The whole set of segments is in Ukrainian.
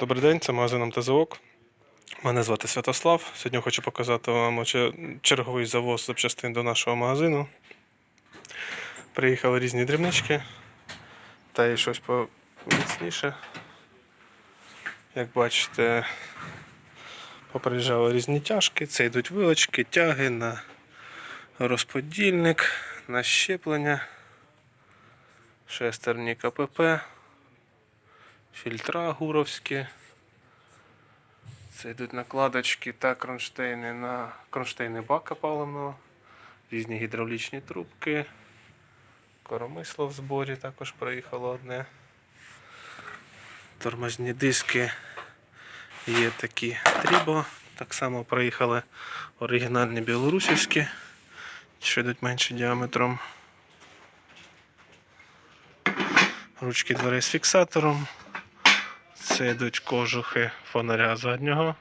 Добрий день, це магазин МТЗОК. Мене звати Святослав. Сьогодні хочу показати вам черговий завоз запчастин до нашого магазину. Приїхали різні дрібнички та й щось поміцніше. Як бачите, поприїжджали різні тяжки. Це йдуть вилочки, тяги на розподільник, на щеплення, шестерні КПП, фільтра гуровські. Це йдуть накладочки та кронштейни на кронштейни бака паливного, різні гідравлічні трубки, коромисло в зборі також приїхало одне. Тормозні диски є такі трібо. Так само приїхали оригінальні білорусівські, що йдуть менше діаметром. Ручки дверей з фіксатором. Це йдуть кожухи фонаря заднього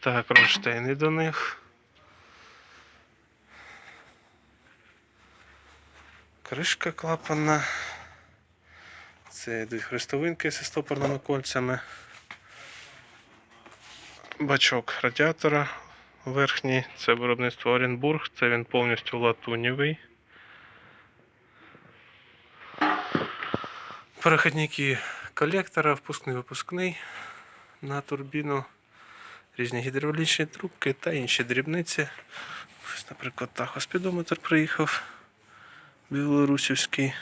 та кронштейни до них. Кришка клапана. Це йдуть хрестовинки зі стопорними кольцями. Бачок радіатора верхній. Це виробництво Оренбург. Це він повністю латунєвий. Перехідники колектора, впускний випускний на турбіну, різні гідравлічні трубки та інші дрібниці. Ось, наприклад, тахоспідометр приїхав білорусівський.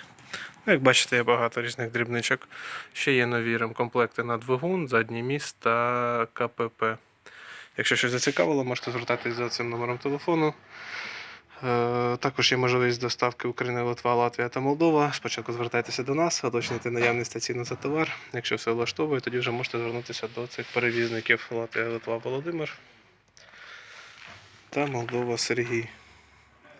Ну, як бачите, є багато різних дрібничок. Ще є нові ремкомплекти на двигун, задній міст та КПП. Якщо щось зацікавило, можете звертатись за цим номером телефону. Е, Також є можливість доставки України, Литва, Латвія та Молдова. Спочатку звертайтеся до нас, уточнюйте наявність та ціну за товар. Якщо все влаштовує, тоді вже можете звернутися до цих перевізників Латвія, Литва, Володимир та Молдова Сергій.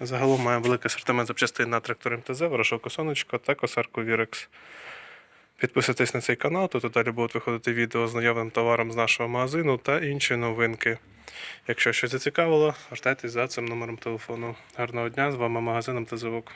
Загалом має великий асортимент запчастин на трактор МТЗ, ворошилку сонечко та косарку Вірекс. Підписуйтесь на цей канал, тут далі будуть виходити відео з наявним товаром з нашого магазину та інші новинки. Якщо щось зацікавило, звертайтесь за цим номером телефону. Гарного дня, з вами магазин та Вок.